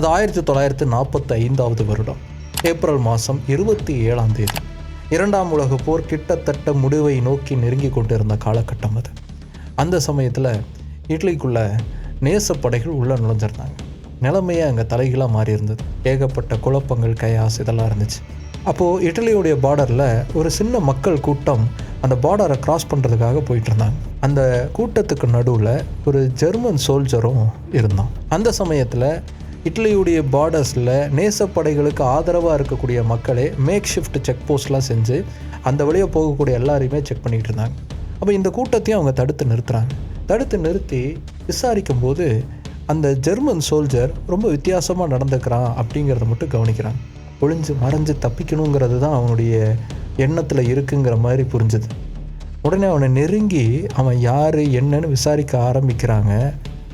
அது ஆயிரத்தி தொள்ளாயிரத்தி நாற்பத்தி ஐந்தாவது வருடம் ஏப்ரல் மாதம் இருபத்தி ஏழாம் தேதி. இரண்டாம் உலக போர் கிட்டத்தட்ட முடிவை நோக்கி நெருங்கி கொண்டிருந்த காலகட்டம் அது. அந்த சமயத்தில் இட்லிக்குள்ள நேசப்படைகள் உள்ளே நுழைஞ்சிருந்தாங்க. நிலைமையே அங்கே தலைகீழாக மாறி இருந்தது ஏகப்பட்ட குழப்பங்கள் கயாஸ் இதெல்லாம் இருந்துச்சு. அப்போது இட்டலியுடைய பார்டரில் ஒரு சின்ன மக்கள் கூட்டம் அந்த பார்டரை கிராஸ் பண்ணுறதுக்காக போயிட்டு இருந்தாங்க அந்த கூட்டத்துக்கு நடுவில் ஒரு ஜெர்மன் சோல்ஜரும் இருந்தான். அந்த சமயத்தில் இட்லியுடைய பார்டர்ஸில் நேசப்படைகளுக்கு ஆதரவாக இருக்கக்கூடிய மக்களே மேக் ஷிஃப்ட் செக் போஸ்ட்லாம் செஞ்சு அந்த வழியாக போகக்கூடிய எல்லாரையுமே செக் பண்ணிகிட்டு இருந்தாங்க. அப்போ இந்த கூட்டத்தையும் அவங்க தடுத்து நிறுத்துகிறாங்க தடுத்து நிறுத்தி விசாரிக்கும் போது அந்த ஜெர்மன் சோல்ஜர் ரொம்ப வித்தியாசமாக நடந்துக்கிறான் அப்படிங்கிறத மட்டும் கவனிக்கிறாங்க. ஒளிஞ்சு மறைஞ்சு தப்பிக்கணுங்கிறது தான் அவனுடைய எண்ணத்தில் இருக்குங்கிற மாதிரி புரிஞ்சுது. உடனே அவனை நெருங்கி அவன் யார் என்னன்னு விசாரிக்க ஆரம்பிக்கிறாங்க.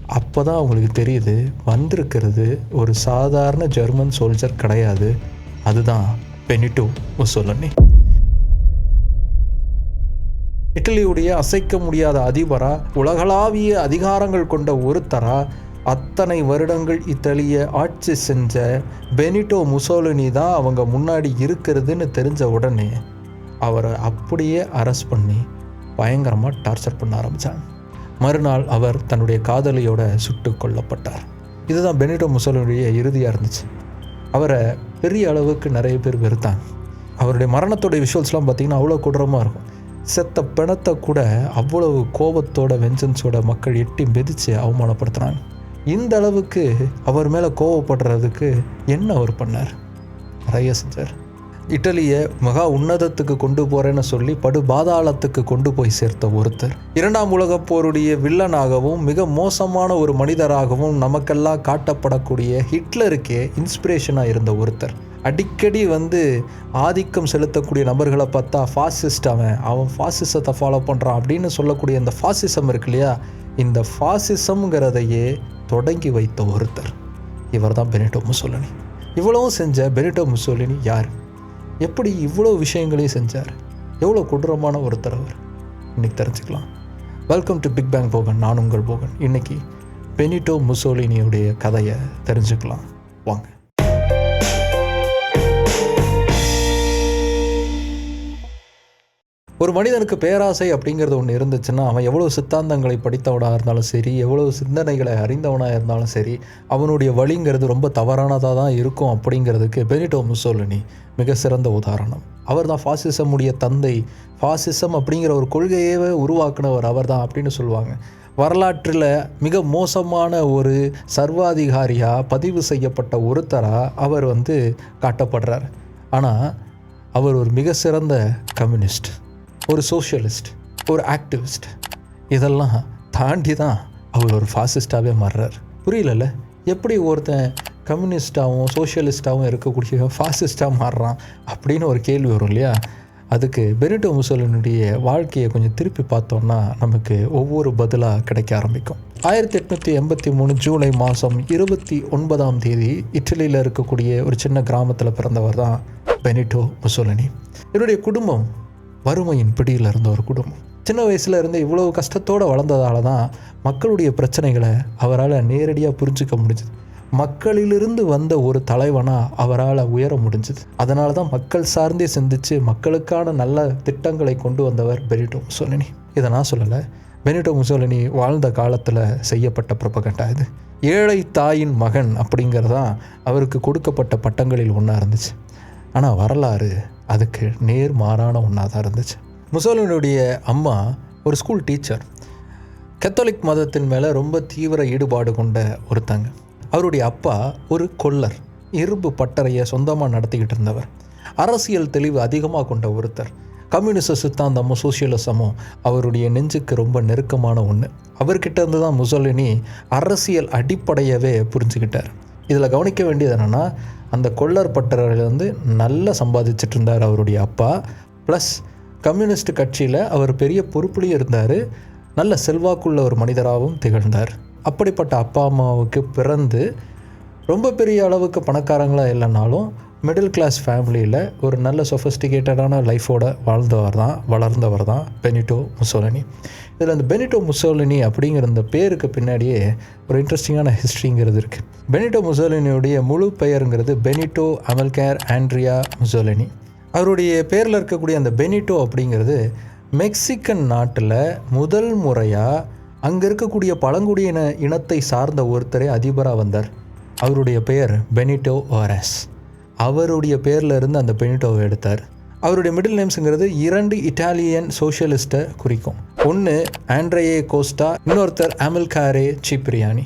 அப்போ தான் அவங்களுக்கு தெரியுது வந்திருக்கிறது ஒரு சாதாரண ஜெர்மன் சோல்ஜர் கிடையாது. அதுதான் பெனிட்டோ முசோலனி இட்டலியுடைய அசைக்க முடியாத அதிபரா உலகளாவிய அதிகாரங்கள் கொண்ட ஒருத்தரா அத்தனை வருடங்கள் இத்தாலிய ஆட்சி செஞ்ச பெனிட்டோ முசோலினி தான் அவங்க முன்னாடி இருக்கிறதுன்னு தெரிஞ்ச உடனே அவரை அப்படியே அரெஸ்ட் பண்ணி பயங்கரமாக டார்ச்சர் பண்ண ஆரம்பித்தாங்க மறுநாள் அவர் தன்னுடைய காதலியோட சுட்டு கொல்லப்பட்டார். இதுதான் பெனிடோ முசலினுடைய இறுதியாக இருந்துச்சு. அவரை பெரிய அளவுக்கு நிறைய பேர் வெறுத்தாங்க. அவருடைய மரணத்தோடைய விஷுவல்ஸ்லாம் பார்த்திங்கன்னா அவ்வளோ கொடூரமாக இருக்கும். செத்த பிணத்தை கூட அவ்வளவு கோபத்தோட வெஞ்சன்ஸோட மக்கள் எட்டி மிதித்து அவமானப்படுத்துகிறாங்க இந்த அளவுக்கு அவர் மேலே கோவப்படுறதுக்கு என்ன அவர் பண்ணார்? நிறைய செஞ்சார் இட்டலியை மகா உன்னதத்துக்கு கொண்டு போகிறேன்னு சொல்லி படு பாதாளத்துக்கு கொண்டு போய் சேர்த்த ஒருத்தர். இரண்டாம் உலகப் போருடைய வில்லனாகவும் மிக மோசமான ஒரு மனிதராகவும் நமக்கெல்லாம் காட்டப்படக்கூடிய ஹிட்லருக்கே இன்ஸ்பிரேஷனாக இருந்த ஒருத்தர். அடிக்கடி வந்து ஆதிக்கம் செலுத்தக்கூடிய நபர்களை பார்த்தா ஃபாசிஸ்ட் அவன் அவன் ஃபாசிசத்தை ஃபாலோ பண்ணுறான் அப்படின்னு சொல்லக்கூடிய இந்த ஃபாசிசம் இருக்கு இல்லையா? இந்த ஃபாசிசம்ங்கிறதையே தொடங்கி வைத்த ஒருத்தர். இவர் தான் பெனிட்டோ முசோலினி. இவ்வளவும் செஞ்ச பெனிட்டோ முசோலினி யார்? எப்படி இவ்வளோ விஷயங்களையும் செஞ்சார்? எவ்வளோ கொடூரமான ஒருத்தர் அவர் இன்னைக்கு தெரிஞ்சுக்கலாம். Welcome to big bang Bogan நான் உங்கள் போகன். இன்னைக்கு பெனிட்டோ முசோலினியுடைய கதையை தெரிஞ்சுக்கலாம். வாங்க. ஒரு மனிதனுக்கு பேராசை அப்படிங்கிறது ஒன்று இருந்துச்சுன்னா அவன் எவ்வளோ சித்தாந்தங்களை படித்தவனாக இருந்தாலும் சரி எவ்வளோ சிந்தனைகளை அறிந்தவனாக இருந்தாலும் சரி அவனுடைய வழிங்கிறது ரொம்ப தவறானதாக தான் இருக்கும் அப்படிங்கிறதுக்கு பெனிட்டோ முசோலினி மிக சிறந்த உதாரணம். அவர் தான் ஃபாசிசமுடைய தந்தை. ஃபாசிசம் அப்படிங்கிற ஒரு கொள்கையவே உருவாக்குனவர் அவர் தான் அப்படின்னு சொல்லுவாங்க. வரலாற்றில் மிக மோசமான ஒரு சர்வாதிகாரியாக பதிவு செய்யப்பட்ட ஒருத்தராக அவர் வந்து காட்டப்படுறார். ஆனால் அவர் ஒரு மிக சிறந்த கம்யூனிஸ்ட். ஒரு சோஷியலிஸ்ட் ஒரு ஆக்டிவிஸ்ட் இதெல்லாம் தாண்டி தான் அவர் ஒரு ஃபாசிஸ்டாகவே மாறுறார். புரியலல்ல? எப்படி ஒருத்தன் கம்யூனிஸ்டாகவும் சோஷியலிஸ்டாகவும் இருக்கக்கூடிய ஃபாசிஸ்டாக மாறுறான் அப்படின்னு ஒரு கேள்வி வரும் இல்லையா? அதுக்கு பெனிட்டோ முசோலினுடைய வாழ்க்கையை கொஞ்சம் திருப்பி பார்த்தோம்னா நமக்கு ஒவ்வொரு பதிலாக கிடைக்க ஆரம்பிக்கும். ஆயிரத்தி எட்நூற்றி எண்பத்தி மூணு ஜூலை மாதம் இருபத்தி ஒன்பதாம் தேதி இட்டலியில் இருக்கக்கூடிய ஒரு சின்ன கிராமத்தில் பிறந்தவர் தான் பெனிட்டோ முசோலினி. என்னுடைய குடும்பம் வறுமையின் பிடியில் இருந்த ஒரு குடும்பம். சின்ன வயசுல இருந்து இவ்வளோ கஷ்டத்தோடு வளர்ந்ததால தான் மக்களுடைய பிரச்சனைகளை அவரால் நேரடியாக புரிஞ்சுக்க முடிஞ்சுது. மக்களிலிருந்து வந்த ஒரு தலைவனாக அவரால் உயர முடிஞ்சுது. அதனால தான் மக்கள் சார்ந்தே சிந்திச்சு மக்களுக்கான நல்ல திட்டங்களை கொண்டு வந்தவர் பெனிட்டோ முசோலினி. இதை நான் சொல்லலை. பெனிட்டோ முசோலினி வாழ்ந்த காலத்தில் செய்யப்பட்ட ப்ரொபகண்டா இது. ஏழை தாயின் மகன் அப்படிங்கிறதான் அவருக்கு கொடுக்கப்பட்ட பட்டங்களில் ஒன்றா இருந்துச்சு. ஆனால் வரலாறு அதுக்கு நேர் மாறான ஒன்றாக தான் இருந்துச்சு. முசோலினுடைய அம்மா ஒரு ஸ்கூல் டீச்சர் கத்தோலிக் மதத்தின் மேலே ரொம்ப தீவிர ஈடுபாடு கொண்ட ஒருத்தங்க. அவருடைய அப்பா ஒரு கொல்லர் இரும்பு பட்டறையை சொந்தமாக நடத்திக்கிட்டு இருந்தவர். அரசியல் தெளிவு அதிகமாக கொண்ட ஒருத்தர். கம்யூனிச சித்தாந்தமும் சோசியலிசமும் அவருடைய நெஞ்சுக்கு ரொம்ப நெருக்கமான ஒன்று அவர்கிட்ட இருந்து தான் முசோலினி அரசியல் அடிப்படையவே புரிஞ்சுக்கிட்டார். இதில் கவனிக்க வேண்டியது என்னென்னா அந்த கொள்ளர் பட்டறையிலேருந்து நல்லா சம்பாதிச்சிட்டு இருந்தார் அவருடைய அப்பா. ப்ளஸ் கம்யூனிஸ்ட் கட்சியில் அவர் பெரிய பொறுப்புலேயும் இருந்தார். நல்ல செல்வாக்குள்ள ஒரு மனிதராகவும் திகழ்ந்தார். அப்படிப்பட்ட அப்பா அம்மாவுக்கு பிறந்து ரொம்ப பெரிய அளவுக்கு பணக்காரங்களாக இல்லைனாலும் மிடில் கிளாஸ் ஃபேமிலியில் ஒரு நல்ல சொஃபஸ்டிகேட்டடான லைஃபோட வாழ்ந்தவர் தான் வளர்ந்தவர் தான் பெனிட்டோ முசோலினி. இதில் அந்த பெனிட்டோ முசோலினி அப்படிங்கிற அந்த பேருக்கு பின்னாடியே ஒரு இன்ட்ரெஸ்டிங்கான ஹிஸ்ட்ரிங்கிறது இருக்குது பெனிட்டோ முசோலினியுடைய முழு பெயருங்கிறது பெனிட்டோ அமல்கேர் ஆண்ட்ரியா முசோலினி அவருடைய பேரில் இருக்கக்கூடிய அந்த பெனிட்டோ அப்படிங்கிறது மெக்சிகன் நாட்டில் முதல் முறையாக அங்கே இருக்கக்கூடிய பழங்குடியின இனத்தை சார்ந்த ஒருத்தரே அதிபராக வந்தார். அவருடைய பெயர் பெனிட்டோ ஓரஸ் அவருடைய பேரில் இருந்து அந்த பெனிட்டோவை எடுத்தார். அவருடைய மிடில் நேம்ஸுங்கிறது இரண்டு இட்டாலியன் சோஷியலிஸ்ட்டை குறிக்கும். ஒன்று ஆண்ட்ரையே கோஸ்டா இன்னொருத்தர் அமில்காரே சிப்ரியானி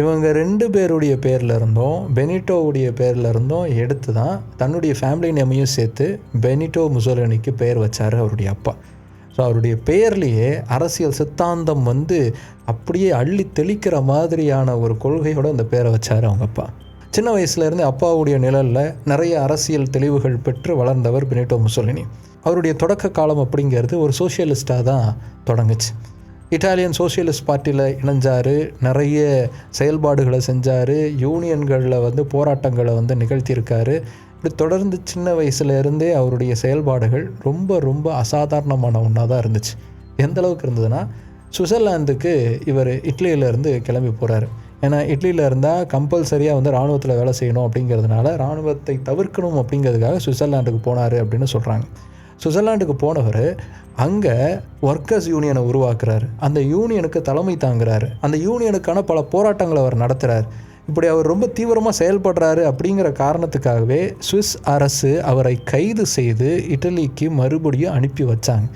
இவங்க ரெண்டு பேருடைய பேரில் இருந்தும் பெனிட்டோவுடைய பேரில் இருந்தும் எடுத்து தான் தன்னுடைய ஃபேமிலி நேமையும் சேர்த்து பெனிட்டோ முசோலனிக்கு பெயர் வச்சார் அவருடைய அப்பா. ஸோ அவருடைய பெயர்லேயே அரசியல் சித்தாந்தம் வந்து அப்படியே அள்ளி தெளிக்கிற மாதிரியான ஒரு கொள்கையோடு அந்த பேரை வச்சார் அவங்க அப்பா. சின்ன வயசுலேருந்து அப்பாவுடைய நிழலில் நிறைய அரசியல் தெளிவுகள் பெற்று வளர்ந்தவர் பினிட்டோ முசோலினி. அவருடைய தொடக்க காலம் அப்படிங்கிறது ஒரு சோஷியலிஸ்ட்டாக தான் தொடங்குச்சு. இட்டாலியன் சோஷியலிஸ்ட் பார்ட்டியில் இணைஞ்சார் நிறைய செயல்பாடுகளை செஞ்சார் யூனியன்களில் வந்து போராட்டங்களை வந்து நிகழ்த்தியிருக்காரு. இப்படி தொடர்ந்து சின்ன வயசுலேருந்தே அவருடைய செயல்பாடுகள் ரொம்ப ரொம்ப அசாதாரணமான ஒன்றாக தான் இருந்துச்சு. எந்த அளவுக்கு இருந்ததுன்னா சுவிட்சர்லாந்துக்கு இவர் இட்லியிலேருந்து கிளம்பி போகிறாரு ஏன்னா இட்லியில் இருந்தால் கம்பல்சரியாக வந்து இராணுவத்தில் வேலை செய்யணும் அப்படிங்கிறதுனால இராணுவத்தை தவிர்க்கணும் அப்படிங்கிறதுக்காக சுவிட்சர்லாண்டுக்கு போனார் அப்படின்னு சொல்கிறாங்க சுவிட்சர்லாண்டுக்கு போனவர் அங்கே ஒர்க்கர்ஸ் யூனியனை உருவாக்குறாரு. அந்த யூனியனுக்கு தலைமை தாங்குறாரு. அந்த யூனியனுக்கான பல போராட்டங்களை அவர் நடத்துகிறார் இப்படி அவர் ரொம்ப தீவிரமாக செயல்படுறாரு அப்படிங்கிற காரணத்துக்காகவே சுவிஸ் அரசு அவரை கைது செய்து இட்டலிக்கு மறுபடியும் அனுப்பி வச்சாங்க.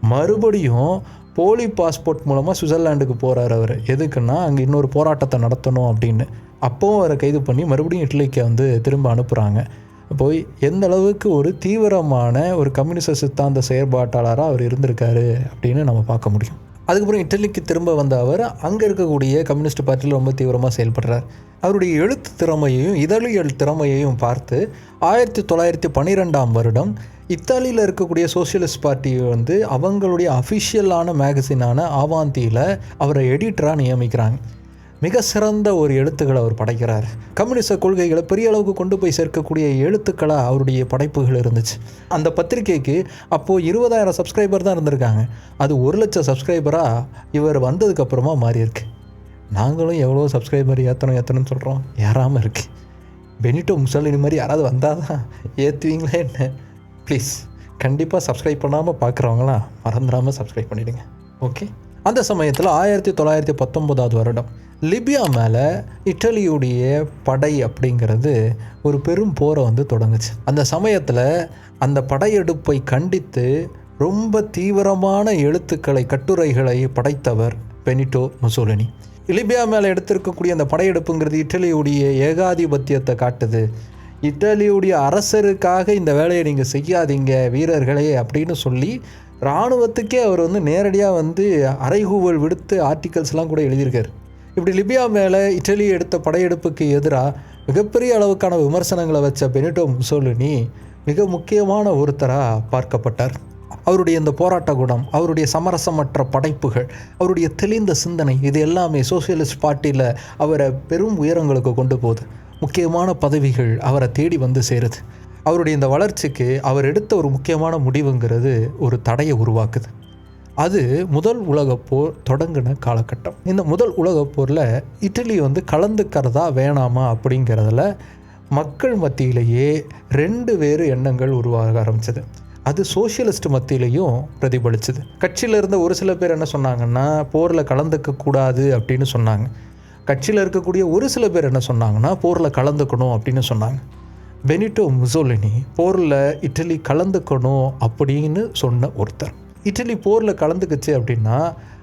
மறுபடியும் போலி பாஸ்போர்ட் மூலமாக சுவிட்சர்லாண்டுக்கு போகிறார் அவர். எதுக்குன்னா அங்கே இன்னொரு போராட்டத்தை நடத்தணும் அப்படின்னு. அப்போவும் அவரை கைது பண்ணி மறுபடியும் இட்லிக்கு வந்து திரும்ப அனுப்புகிறாங்க போய் எந்த அளவுக்கு ஒரு தீவிரமான ஒரு கம்யூனிச சித்தாந்த செயற்பாட்டாளராக அவர் இருந்திருக்காரு அப்படின்னு நம்ம பார்க்க முடியும். அதுக்கப்புறம் இட்டலிக்கு திரும்ப வந்த அவர் அங்கே இருக்கக்கூடிய கம்யூனிஸ்ட் பார்ட்டியில் ரொம்ப தீவிரமாக செயல்படுறார். அவருடைய எழுத்து திறமையையும் இதழியல் திறமையையும் பார்த்து ஆயிரத்தி தொள்ளாயிரத்தி பன்னிரெண்டாம் வருடம் இத்தாலியில் இருக்கக்கூடிய சோஷியலிஸ்ட் பார்ட்டி வந்து அவங்களுடைய அஃபிஷியலான மேகசினான ஆவாந்தியில் அவரை எடிட்டராக நியமிக்கிறாங்க. மிக சிறந்த ஒரு எழுத்துக்களை அவர் படைக்கிறார். கம்யூனிச கொள்கைகளை பெரிய அளவுக்கு கொண்டு போய் சேர்க்கக்கூடிய எழுத்துக்களாக அவருடைய படைப்புகள் இருந்துச்சு. அந்த பத்திரிகைக்கு அப்போது இருபதாயிரம் சப்ஸ்கிரைபர் தான் இருந்திருக்காங்க. அது ஒரு லட்சம் சப்ஸ்கிரைபராக இவர் வந்ததுக்கப்புறமா மாறியிருக்கு நாங்களும் எவ்வளோ சப்ஸ்கிரைபர் ஏற்றணும் ஏற்றணும்னு சொல்கிறோம் ஏறாமல் இருக்குது பெனிட்டோ முசலினி மாதிரி யாராவது வந்தால் தான் ஏற்றுவீங்களா என்ன? ப்ளீஸ் கண்டிப்பாக சப்ஸ்கிரைப் பண்ணாமல் பார்க்குறவங்களாம் மறந்துடாமல் சப்ஸ்கிரைப் பண்ணிவிடுங்க ஓகே அந்த சமயத்தில் ஆயிரத்தி தொள்ளாயிரத்தி பத்தொம்போதாவது வருடம். லிபியா மேலே இட்டலியுடைய படை அப்படிங்கிறது ஒரு பெரும் போரை வந்து தொடங்குச்சு. அந்த சமயத்தில் அந்த படையெடுப்பை கண்டித்து ரொம்ப தீவிரமான எழுத்துக்களை கட்டுரைகளை படைத்தவர் பெனிட்டோ முசோலினி. லிபியா மேலே எடுத்திருக்கக்கூடிய அந்த படையெடுப்புங்கிறது இட்டலியுடைய ஏகாதிபத்தியத்தை காட்டுது. இத்தாலியுடைய அரசருக்காக இந்த வேலையை நீங்கள் செய்யாதீங்க வீரர்களே அப்படின்னு சொல்லி இராணுவத்துக்கே அவர் வந்து நேரடியாக வந்து அறைகூவல் விடுத்து ஆர்டிகல்ஸ்லாம் கூட எழுதியிருக்காரு. இப்படி லிபியா மேலே இட்டலி எடுத்த படையெடுப்புக்கு எதிராக மிகப்பெரிய அளவுக்கான விமர்சனங்களை வச்ச பெனிட்டோ முசோலினி மிக முக்கியமான ஒருத்தராக பார்க்கப்பட்டார். அவருடைய இந்த போராட்ட குணம் அவருடைய சமரசமற்ற படைப்புகள் அவருடைய தெளிந்த சிந்தனை இது எல்லாமே சோசியலிஸ்ட் பார்ட்டியில் அவரை பெரும் உயரங்களுக்கு கொண்டு போகுது. முக்கியமான பதவிகள் அவரை தேடி வந்து சேருது. அவருடைய இந்த வளர்ச்சிக்கு அவர் எடுத்த ஒரு முக்கியமான முடிவுங்கிறது ஒரு தடையை உருவாக்குது. அது முதல் உலகப்போர் தொடங்கின காலகட்டம். இந்த முதல் உலகப்போரில் இட்டலி வந்து கலந்துக்கிறதா வேணாமா அப்படிங்கிறதுல மக்கள் மத்தியிலேயே ரெண்டு வேறு எண்ணங்கள் உருவாக ஆரம்பிச்சது. அது சோஷியலிஸ்ட் மத்தியிலையும் பிரதிபலிச்சது. கட்சியில் இருந்த ஒரு சில பேர் என்ன சொன்னாங்கன்னா போரில் கலந்துக்க கூடாது அப்படின்னு சொன்னாங்க. கட்சியில் இருக்கக்கூடிய ஒரு சில பேர் என்ன சொன்னாங்கன்னா போரில் கலந்துக்கணும் அப்படின்னு சொன்னாங்க. பெனிட்டோ முசோலினி போரில் இட்டலி கலந்துக்கணும் அப்படின்னு சொன்ன ஒருத்தர். இட்டலி போரில் கலந்துக்குச்சு அப்படின்னா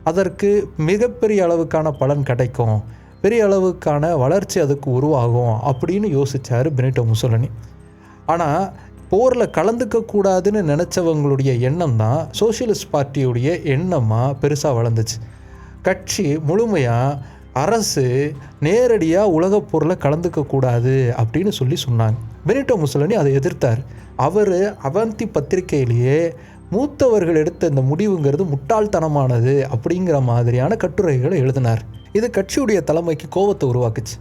அதற்கு மிகப்பெரிய அளவுக்கான பலன் கிடைக்கும். பெரிய அளவுக்கான வளர்ச்சி அதுக்கு உருவாகும் அப்படின்னு யோசித்தார் பெனிட்டோ முசோலினி. ஆனால் போரில் கலந்துக்க கூடாதுன்னு நினச்சவங்களுடைய எண்ணம் தான் சோஷியலிஸ்ட் பார்ட்டியுடைய எண்ணமாக பெருசாக வளர்ந்துச்சு. கட்சி முழுமையாக அரசு நேரடியாக உலகப் போரில் கலந்துக்க கூடாது அப்படின்னு சொல்லி சொன்னாங்க. பெனிட்டோ முசலனி அதை எதிர்த்தார். அவர் அவந்தி பத்திரிகையிலேயே மூத்தவர்கள் எடுத்த இந்த முடிவுங்கிறது முட்டாள்தனமானது அப்படிங்கிற மாதிரியான கட்டுரைகளை எழுதினார். இது கட்சியுடைய தலைமைக்கு கோபத்தை உருவாக்குச்சு.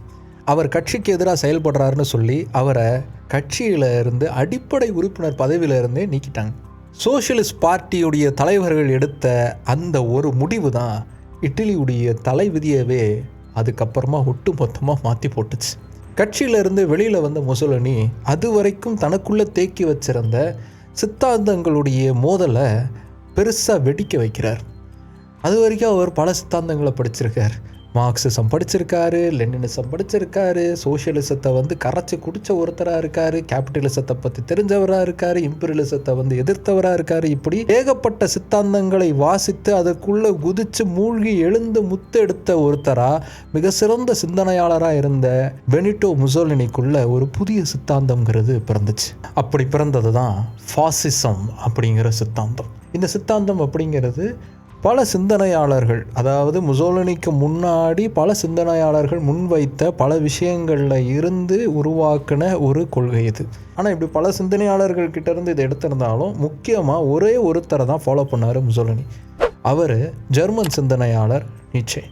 அவர் கட்சிக்கு எதிராக செயல்படுறாருன்னு சொல்லி அவரை கட்சியில் இருந்து அடிப்படை உறுப்பினர் பதவியில இருந்தே நீக்கிட்டாங்க. சோஷியலிஸ்ட் பார்ட்டியுடைய தலைவர்கள் எடுத்த அந்த ஒரு முடிவு தான் இட்டலியுடைய தலைவிதியவே அதுக்கப்புறமா ஒட்டு மொத்தமாக மாற்றி போட்டுச்சு. கட்சியிலிருந்து வெளியில் வந்த முசோலினி அது வரைக்கும் தனக்குள்ளே தேக்கி வச்சிருந்த சித்தாந்தங்களுடைய மோதலை பெருசாக வெடிக்க வைக்கிறார். அது வரைக்கும் அவர் பல சித்தாந்தங்களை படிச்சிருக்கார். மார்க்சிசம் படிச்சிருக்காரு லெனினிசம் படிச்சிருக்காரு சோஷியலிசத்தை வந்து கரைச்சி குடிச்ச ஒருத்தராக இருக்காரு கேபிட்டலிசத்தை பற்றி தெரிஞ்சவராக இருக்காரு இம்பீரியலிசத்தை வந்து எதிர்த்தவராக இருக்காரு. இப்படி ஏகப்பட்ட சித்தாந்தங்களை வாசித்து அதற்குள்ளே குதிச்சு மூழ்கி எழுந்து முத்தெடுத்த ஒருத்தராக மிக சிறந்த சிந்தனையாளராக இருந்த பெனிட்டோ முசோலினிக்குள்ள ஒரு புதிய சித்தாந்தம்ங்கிறது பிறந்துச்சு. அப்படி பிறந்தது தான் ஃபாசிசம் அப்படிங்கிற சித்தாந்தம். இந்த சித்தாந்தம் அப்படிங்கிறது பல சிந்தனையாளர்கள் அதாவது முசோலினிக்கு முன்னாடி பல சிந்தனையாளர்கள் முன்வைத்த பல விஷயங்களில் இருந்து உருவாக்கின ஒரு கொள்கை இது. ஆனால் இப்படி பல சிந்தனையாளர்கள் கிட்டேருந்து இதை எடுத்திருந்தாலும் முக்கியமாக ஒரே ஒருத்தரை தான் ஃபாலோ பண்ணார் முசோலினி. அவர் ஜெர்மன் சிந்தனையாளர் நீச்சே.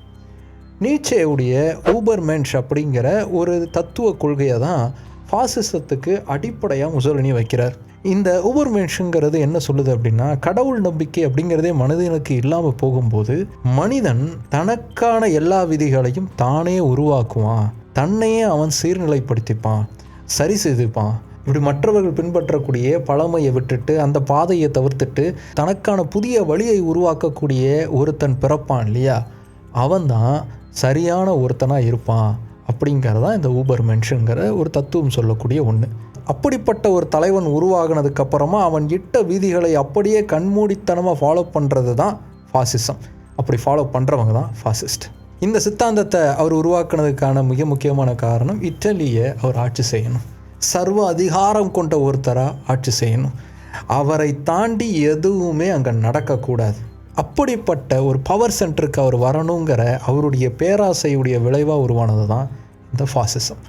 நீச்சேவுடைய ஊபர்மென்ஷ் அப்படிங்கிற ஒரு தத்துவ கொள்கையை தான் ஃபாசிசத்துக்கு அடிப்படையாக முசோலினி வைக்கிறார். இந்த ஊபர் மென்ஷுங்கிறது என்ன சொல்லுது அப்படின்னா கடவுள் நம்பிக்கை அப்படிங்கிறதே மனிதனுக்கு இல்லாமல் போகும்போது மனிதன் தனக்கான எல்லா விதிகளையும் தானே உருவாக்குவான். தன்னையே அவன் சீர்நிலைப்படுத்திப்பான் சரி செய்துப்பான். இப்படி மற்றவர்கள் பின்பற்றக்கூடிய பழமையை விட்டுட்டு அந்த பாதையை தவிர்த்துட்டு தனக்கான புதிய வழியை உருவாக்கக்கூடிய ஒருத்தன் பிறப்பான் இல்லையா? அவன்தான் சரியான ஒருத்தனாக இருப்பான். அப்படிங்கிறதான் இந்த ஊபர் மென்ஷனுங்கிற ஒரு தத்துவம் சொல்லக்கூடிய ஒன்று அப்படிப்பட்ட ஒரு தலைவன் உருவாகினதுக்கு அப்புறமா அவன் இட்ட விதிகளை அப்படியே கண்மூடித்தனமாக ஃபாலோ பண்ணுறது தான் ஃபாசிசம் அப்படி ஃபாலோ பண்ணுறவங்க தான் ஃபாசிஸ்ட் இந்த சித்தாந்தத்தை அவர் உருவாக்குனதுக்கான மிக முக்கியமான காரணம் இட்டலியை அவர் ஆட்சி செய்யணும். சர்வ அதிகாரம் கொண்ட ஒருத்தராக ஆட்சி செய்யணும். அவரை தாண்டி எதுவுமே அங்கே நடக்கக்கூடாது. அப்படிப்பட்ட ஒரு பவர் சென்டருக்கு அவர் வரணுங்கிற அவருடைய பேராசையுடைய விளைவாக உருவானது தான் இந்த ஃபாசிசம்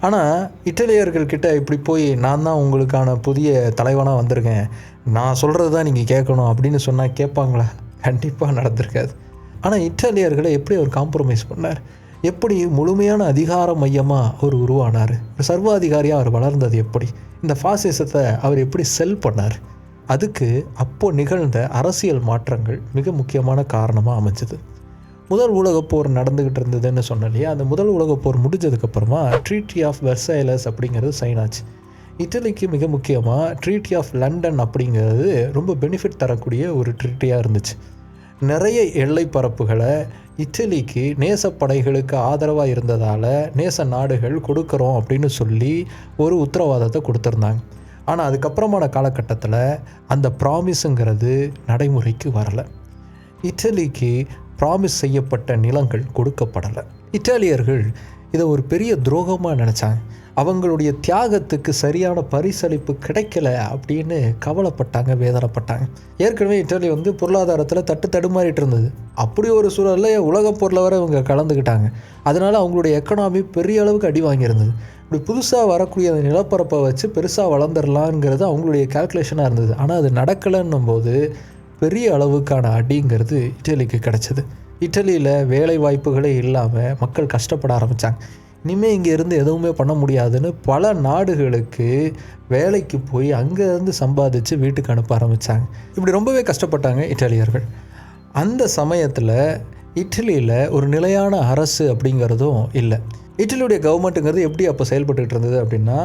ஆனால் இட்டாலியர்கள்கிட்ட இப்படி போய் நான் தான் உங்களுக்கான புதிய தலைவனாக வந்திருக்கேன். நான் சொல்கிறது தான் நீங்கள் கேட்கணும் அப்படின்னு சொன்னால் கேட்பாங்களா? கண்டிப்பாக நடந்திருக்காது. ஆனால் இட்டாலியர்களை எப்படி அவர் காம்ப்ரமைஸ் பண்ணார்? எப்படி முழுமையான அதிகார மையமாக அவர் உருவானார்? ஒரு சர்வாதிகாரியாக அவர் வளர்ந்தது எப்படி? இந்த ஃபாசிசத்தை அவர் எப்படி செல் பண்ணார்? அதுக்கு அப்போது நிகழ்ந்த அரசியல் மாற்றங்கள் மிக முக்கியமான காரணமாக அமைஞ்சது. முதல் உலகப் போர் நடந்துக்கிட்டு இருந்ததுன்னு சொன்னேன் இல்லையா அந்த முதல் உலகப் போர் முடிஞ்சதுக்கப்புறமா ட்ரீட்டி ஆஃப் வெர்சைலஸ் அப்படிங்கிறது சைன் ஆச்சு. இட்டலிக்கு மிக முக்கியமாக ட்ரீட்டி ஆஃப் லண்டன் அப்படிங்கிறது ரொம்ப பெனிஃபிட் தரக்கூடிய ஒரு ட்ரீட்டியாக இருந்துச்சு. நிறைய எல்லை பரப்புகளை இட்டலிக்கு நேச படைகளுக்கு ஆதரவாக இருந்ததால் நேச நாடுகள் கொடுக்குறோம் அப்படின்னு சொல்லி ஒரு உத்தரவாதத்தை கொடுத்துருந்தாங்க. ஆனால் அதுக்கப்புறமான காலகட்டத்தில் அந்த ப்ராமிஸுங்கிறது நடைமுறைக்கு வரலை. இட்டலிக்கு ப்ராமிஸ் செய்யப்பட்ட நிலங்கள் கொடுக்கப்படலை. இட்டாலியர்கள் இதை ஒரு பெரிய துரோகமாக நினச்சாங்க. அவங்களுடைய தியாகத்துக்கு சரியான பரிசளிப்பு கிடைக்கல அப்படின்னு கவலைப்பட்டாங்க வேதனைப்பட்டாங்க. ஏற்கனவே இட்டாலி வந்து பொருளாதாரத்தில் தட்டு தடுமாறிட்டு இருந்தது. அப்படி ஒரு சூழலில் உலகப் பொருளை வர இவங்க கலந்துக்கிட்டாங்க. அதனால் அவங்களுடைய எக்கனாமி பெரிய அளவுக்கு அடி வாங்கியிருந்தது. இப்படி புதுசாக வரக்கூடிய அந்த நிலப்பரப்பை வச்சு பெருசாக வளர்ந்துடலாங்கிறது அவங்களுடைய கால்குலேஷனாக இருந்தது. ஆனால் அது நடக்கலைன்னும் போது பெரிய அளவுக்கான அடிங்கிறது இட்டலிக்கு கிடச்சிது. இட்டலியில் வேலை வாய்ப்புகளே இல்லாமல் மக்கள் கஷ்டப்பட ஆரம்பித்தாங்க இனிமேல் இங்கேருந்து எதுவுமே பண்ண முடியாதுன்னு பல நாடுகளுக்கு வேலைக்கு போய் அங்கேருந்து சம்பாதிச்சு வீட்டுக்கு அனுப்ப ஆரம்பித்தாங்க இப்படி ரொம்பவே கஷ்டப்பட்டாங்க இட்டாலியர்கள். அந்த சமயத்தில் இட்டலியில் ஒரு நிலையான அரசு அப்படிங்கிறதும் இல்லை. இட்டலியுடைய கவர்மெண்ட்டுங்கிறது எப்படி அப்போ செயல்பட்டுக்கிட்டு இருந்தது அப்படின்னா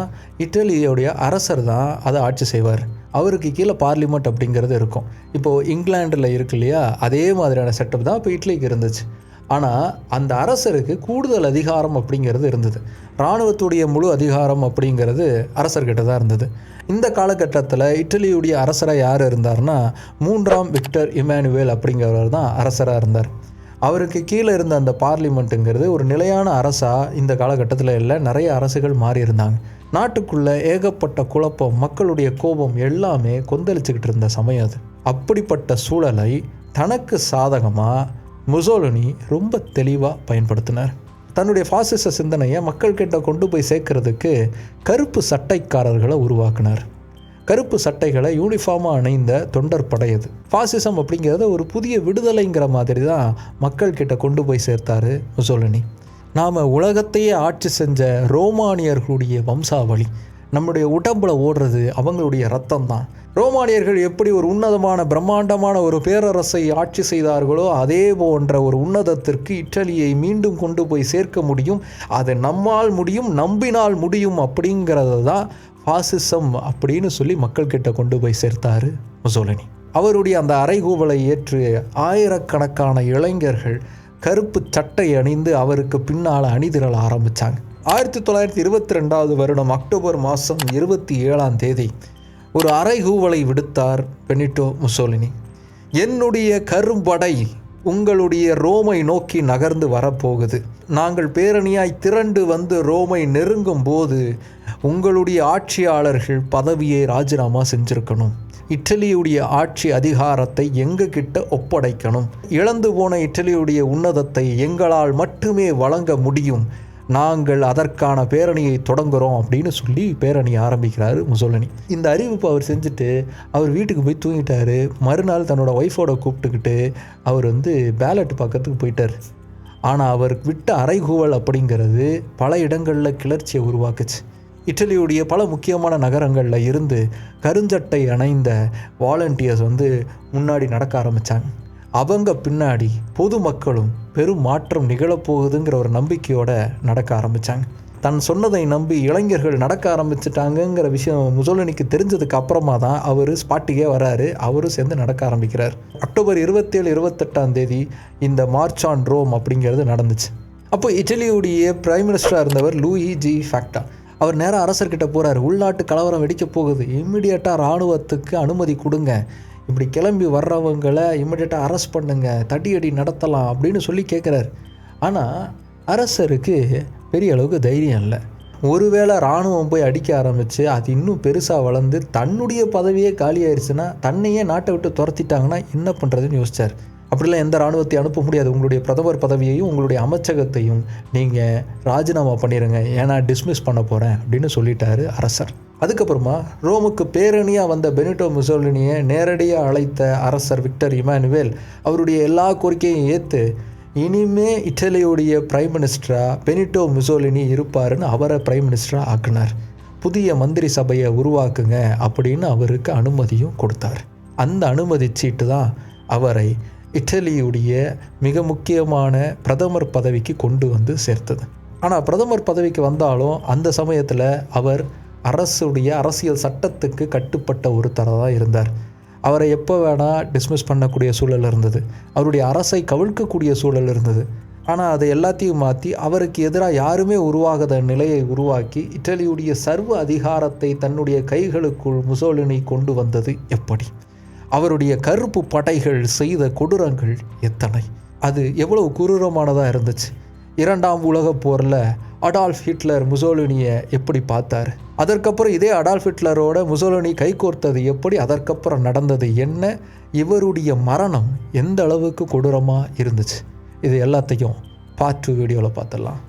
இட்டலியோடைய அரசர் தான் அதை ஆட்சி செய்வார். அவருக்கு கீழே பார்லிமெண்ட் அப்படிங்கிறது இருக்கும். இப்போது இங்கிலாண்டில் இருக்கு இல்லையா? அதே மாதிரியான செட்டப் தான் இப்போ இட்லிக்கு இருந்துச்சு. ஆனால் அந்த அரசருக்கு கூடுதல் அதிகாரம் அப்படிங்கிறது இருந்தது. இராணுவத்துடைய முழு அதிகாரம் அப்படிங்கிறது அரசர்கிட்ட தான் இருந்தது. இந்த காலகட்டத்தில் இட்டலியுடைய அரசராக யார் இருந்தார்னா மூன்றாம் விக்டர் இமானுவேல் அப்படிங்கிறவர் தான் அரசராக இருந்தார். அவருக்கு கீழே இருந்த அந்த பார்லிமெண்ட்டுங்கிறது ஒரு நிலையான அரசாக இந்த காலகட்டத்தில் இல்லை நிறைய அரசுகள் மாறி இருந்தாங்க நாட்டுக்குள்ளே ஏகப்பட்ட குழப்பம் மக்களுடைய கோபம் எல்லாமே கொந்தளிச்சுக்கிட்டு இருந்த சமயம் அது. அப்படிப்பட்ட சூழலை தனக்கு சாதகமாக முசோலினி ரொம்ப தெளிவாக பயன்படுத்தினார். தன்னுடைய ஃபாசிச சிந்தனையை மக்கள்கிட்ட கொண்டு போய் சேர்க்கறதுக்கு கருப்பு சட்டைக்காரர்களை உருவாக்கினார். கருப்பு சட்டைகளை யூனிஃபார்மாக அணிந்த தொண்டர் படையது ஃபாசிசம் அப்படிங்கிறத ஒரு புதிய விடுதலைங்கிற மாதிரி தான் மக்கள்கிட்ட கொண்டு போய் சேர்த்தாரு முசோலினி. நாம் உலகத்தையே ஆட்சி செஞ்ச ரோமானியர்களுடைய வம்சாவளி. நம்முடைய உடம்பில் ஓடுறது அவங்களுடைய ரத்தம் தான் ரோமானியர்கள் எப்படி ஒரு உன்னதமான பிரம்மாண்டமான ஒரு பேரரசை ஆட்சி செய்தார்களோ அதே போன்ற ஒரு உன்னதத்திற்கு இட்டலியை மீண்டும் கொண்டு போய் சேர்க்க முடியும். அது நம்மால் முடியும் நம்பினால் முடியும் அப்படிங்கிறத தான் ஃபாசிசம் அப்படின்னு சொல்லி மக்கள்கிட்ட கொண்டு போய் சேர்த்தாரு முசோலினி. அவருடைய அந்த அறைகூவலை ஏற்று ஆயிரக்கணக்கான இளைஞர்கள் கருப்பு சட்டை அணிந்து அவருக்கு பின்னால் அணிதிரள ஆரம்பித்தாங்க ஆயிரத்தி தொள்ளாயிரத்தி இருபத்தி ரெண்டாவது வருடம் அக்டோபர் மாதம் இருபத்தி ஏழாம் தேதி ஒரு அறைகூவலை விடுத்தார் பெனிட்டோ முசோலினி. என்னுடைய கரும்படை உங்களுடைய ரோமை நோக்கி நகர்ந்து வரப்போகுது. நாங்கள் பேரணியாய் திரண்டு வந்து ரோமை நெருங்கும் போது உங்களுடைய ஆட்சியாளர்கள் பதவியை ராஜினாமா செஞ்சுருக்கணும். இட்டலியுடைய ஆட்சி அதிகாரத்தை எங்க கிட்ட ஒப்படைக்கணும்? இழந்து போன இட்டலியுடைய உன்னதத்தை எங்களால் மட்டுமே வழங்க முடியும். நாங்கள் அதற்கான பேரணியை தொடங்குகிறோம் அப்படின்னு சொல்லி பேரணி ஆரம்பிக்கிறார் முசோலனி. இந்த அறிவிப்பு அவர் செஞ்சுட்டு அவர் வீட்டுக்கு போய் தூங்கிட்டார். மறுநாள் தன்னோட ஒய்ஃபோட கூப்பிட்டுக்கிட்டு அவர் வந்து பேலட் பக்கத்துக்கு போயிட்டார். ஆனால் அவர் விட்ட அறைகூவல் அப்படிங்கிறது பல இடங்களில் கிளர்ச்சியை உருவாக்குச்சு. இட்டலியுடைய பல முக்கியமான நகரங்களில் இருந்து கருஞ்சட்டை அணைந்த வாலண்டியர்ஸ் வந்து முன்னாடி நடக்க ஆரம்பித்தாங்க அவங்க பின்னாடி பொதுமக்களும் பெரும் மாற்றம் நிகழப்போகுதுங்கிற ஒரு நம்பிக்கையோடு நடக்க ஆரம்பித்தாங்க தன் சொன்னதை நம்பி இளைஞர்கள் நடக்க ஆரம்பிச்சிட்டாங்கங்கிற விஷயம் முசோலினிக்கு தெரிஞ்சதுக்கு அப்புறமா தான் அவர் ஸ்பாட்டிக்கே வராரு அவரும் சேர்ந்து நடக்க ஆரம்பிக்கிறார். அக்டோபர் இருபத்தேழு இருபத்தெட்டாம் தேதி இந்த மார்ச் ஆன் ரோம் அப்படிங்கிறது நடந்துச்சு. அப்போ இட்டலியுடைய பிரைம் மினிஸ்டராக இருந்தவர் லூயி ஜி ஃபேக்டா. அவர் நேராக அரசர்கிட்ட போகிறார் உள்நாட்டு கலவரம் வெடிக்க போகுது. இம்மிடியட்டாக இராணுவத்துக்கு அனுமதி கொடுங்க. இப்படி கிளம்பி வர்றவங்களை இம்மிடியட்டாக அரெஸ்ட் பண்ணுங்க. தடியடி நடத்தலாம் அப்படின்னு சொல்லி கேட்குறாரு ஆனால் அரசருக்கு பெரிய அளவுக்கு தைரியம் இல்லை. ஒருவேளை இராணுவம் போய் அடிக்க ஆரம்பித்து அது இன்னும் பெருசாக வளர்ந்து தன்னுடைய பதவியே காலியாயிருச்சுன்னா தன்னையே நாட்டை விட்டு துரத்திட்டாங்கன்னா என்ன பண்ணுறதுன்னு யோசிச்சார். அப்படிலாம் எந்த இராணுவத்தை அனுப்ப முடியாது. உங்களுடைய பிரதமர் பதவியையும் உங்களுடைய அமைச்சகத்தையும் நீங்கள் ராஜினாமா பண்ணிடுங்க ஏன்னா டிஸ்மிஸ் பண்ண போகிறேன் அப்படின்னு சொல்லிட்டாரு அரசர். அதுக்கப்புறமா ரோமுக்கு பேரணியாக வந்த பெனிட்டோ முசோலினியை நேரடியாக அழைத்த அரசர் விக்டர் இமானுவேல் அவருடைய எல்லா கோரிக்கையும் ஏற்று இனிமே இட்டலியுடைய பிரைம் மினிஸ்டராக பெனிட்டோ முசோலினி இருப்பாருன்னு அவரை பிரைம் மினிஸ்டராக ஆக்குனார். புதிய மந்திரி சபையை உருவாக்குங்க அப்படின்னு அவருக்கு அனுமதியும் கொடுத்தார். அந்த அனுமதி சீட்டு தான் அவரை இட்டலியுடைய மிக முக்கியமான பிரதமர் பதவிக்கு கொண்டு வந்து சேர்த்தது. ஆனால் பிரதமர் பதவிக்கு வந்தாலும் அந்த சமயத்தில் அவர் அரசுடைய அரசியல் சட்டத்துக்கு கட்டுப்பட்ட ஒருத்தராக தான் இருந்தார். அவரை எப்போ வேணால் டிஸ்மிஸ் பண்ணக்கூடிய சூழல் இருந்தது. அவருடைய அரசை கவிழ்க்கக்கூடிய சூழல் இருந்தது. ஆனால் அதை எல்லாத்தையும் மாற்றி அவருக்கு எதிராக யாருமே உருவாகாத நிலையை உருவாக்கி இட்டலியுடைய சர்வ அதிகாரத்தை தன்னுடைய கைகளுக்குள் முசோலினி கொண்டு வந்தது எப்படி? அவருடைய கருப்பு படைகள் செய்த கொடூரங்கள் எத்தனை? அது எவ்வளவு குரூரமானதாக இருந்துச்சு. இரண்டாம் உலகப் போரில் அடால்ஃப் ஹிட்லர் முசோலினியை எப்படி பார்த்தார்? அதற்கப்புறம் இதே அடால்ஃப் ஹிட்லரோட முசோலினி கைகோர்த்தது எப்படி? அதற்கப்புறம் நடந்தது என்ன? இவருடைய மரணம் எந்த அளவுக்கு கொடூரமாக இருந்துச்சு? இது எல்லாத்தையும் பார்ட் டூ வீடியோவில் பார்த்துடலாம்.